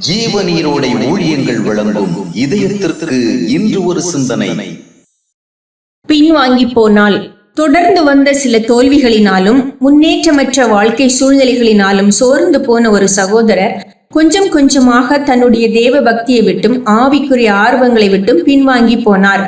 ஜீவ நீரோடை ஊழியங்கள் வழங்கும் இதயத்திற்கு இன்று ஒரு சிந்தனை. பின்வாங்கி போனால் தொடர்ந்து வந்த சில தோல்விகளினாலும் முன்னேற்றமற்ற வாழ்க்கை சூழ்நிலைகளினாலும் சோர்ந்து போன ஒரு சகோதரர் கொஞ்சம் கொஞ்சமாக தன்னுடைய தேவ பக்தியை விட்டும் ஆவிக்குரிய ஆர்வங்களை விட்டும் பின்வாங்கி போனார்.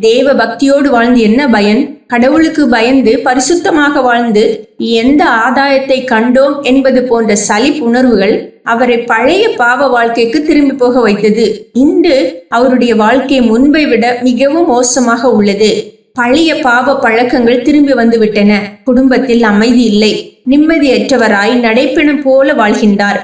தேவ பக்தியோடு வாழ்ந்து என்ன பயன்? கடவுளுக்கு பயந்து பரிசுத்தமாக வாழ்ந்து எந்த ஆதாயத்தை கண்டோம் என்பது போன்ற சலிப்புணர்வுகள் அவரை பழைய பாவ வாழ்க்கைக்கு திரும்பி போக வைத்தது. இன்று அவருடைய வாழ்க்கை முன்பை விட மிகவும் மோசமாக உள்ளது. பழைய பாவ பழக்கங்கள் திரும்பி வந்துவிட்டன. குடும்பத்தில் அமைதி இல்லை. நிம்மதியற்றவராய் நடைப்பெணம் போல வாழ்கின்றார்.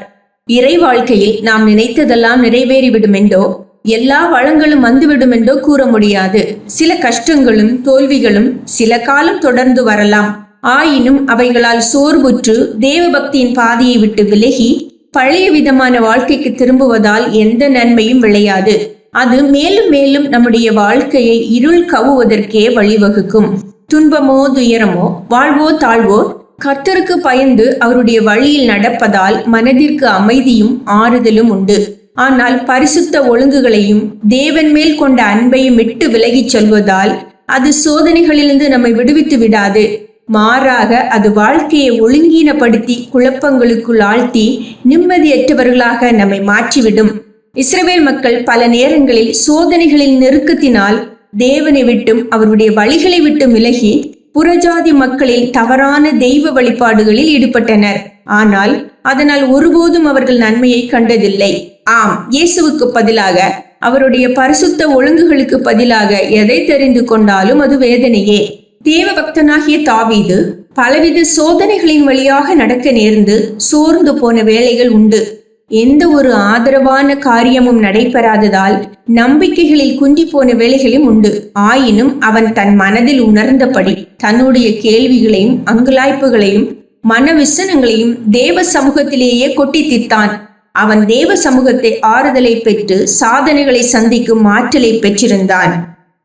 இறை வாழ்க்கையில் நாம் நினைத்ததெல்லாம் நிறைவேறிவிடும் என்றோ எல்லா வளங்களும் வந்துவிடும் என்றோ கூற முடியாது. சில கஷ்டங்களும் தோல்விகளும் சில காலம் தொடர்ந்து வரலாம். ஆயினும் அவைகளால் சோர்வுற்று தேவபக்தியின் பாதையை விட்டு விலகி பழைய விதமான வாழ்க்கைக்கு திரும்புவதால் எந்த நன்மையும் விளையாது. அது மேலும் மேலும் நம்முடைய வாழ்க்கையை இருள் கவுவதற்கே வழிவகுக்கும். துன்பமோ துயரமோ வாழ்வோ தாழ்வோ கர்த்தருக்கு பயந்து அவருடைய வழியில் நடப்பதால் மனதிற்கு அமைதியும் ஆறுதலும் உண்டு. ஆனால் பரிசுத்த ஒழுங்குகளையும் தேவன் மேல் கொண்ட அன்பையும் விட்டு விலகிச் செல்வதால் அது சோதனைகளிலிருந்து நம்மை விடுவித்து விடாது. மாறாக அது வாழ்க்கையை ஒழுங்கீனப்படுத்தி குழப்பங்களுக்குள் ஆழ்த்தி நிம்மதியற்றவர்களாக நம்மை மாற்றிவிடும். இஸ்ரவேல் மக்கள் பல நேரங்களில் சோதனைகளின் நெருக்கத்தினால் தேவனை விட்டும் அவருடைய வழிகளை விட்டும் விலகி புறஜாதி மக்களில் தவறான தெய்வ வழிபாடுகளில் ஈடுபட்டனர். ஆனால் அதனால் ஒருபோதும் அவர்கள் நன்மையை கண்டதில்லை. ஆம் இயேசுவுக்கு பதிலாக அவருடைய பரிசுத்த ஒழுங்குகளுக்கு பதிலாக எதை தெரிந்து கொண்டாலும் அது வேதனையே. தேவ பக்தனாகிய தாவீது பலவித சோதனைகளின் வழியாக நடக்க நேர்ந்து சோர்ந்து போன வேலைகள் உண்டு. எந்த ஒரு ஆதரவான காரியமும் நடைபெறாததால் நம்பிக்கைகளில் குந்தி போன வேலைகளும் உண்டு. ஆயினும் அவன் தன் மனதில் உணர்ந்தபடி தன்னுடைய கேள்விகளையும் அங்கலாய்ப்புகளையும் மன விசனங்களையும் தேவ சமூகத்திலேயே கொட்டி தித்தான். அவன் தேவ சமூகத்தை ஆறுதலை பெற்று சாதனைகளை சந்திக்கும் ஆற்றலை பெற்றிருந்தான்.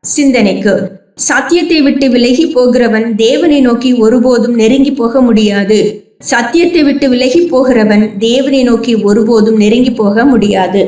சிந்தனைக்கு சத்தியத்தை விட்டு விலகி போகிறவன் தேவனை நோக்கி ஒருபோதும் நெருங்கி போக முடியாது. சத்தியத்தை விட்டு விலகி போகிறவன் தேவனை நோக்கி ஒருபோதும் நெருங்கி போக முடியாது.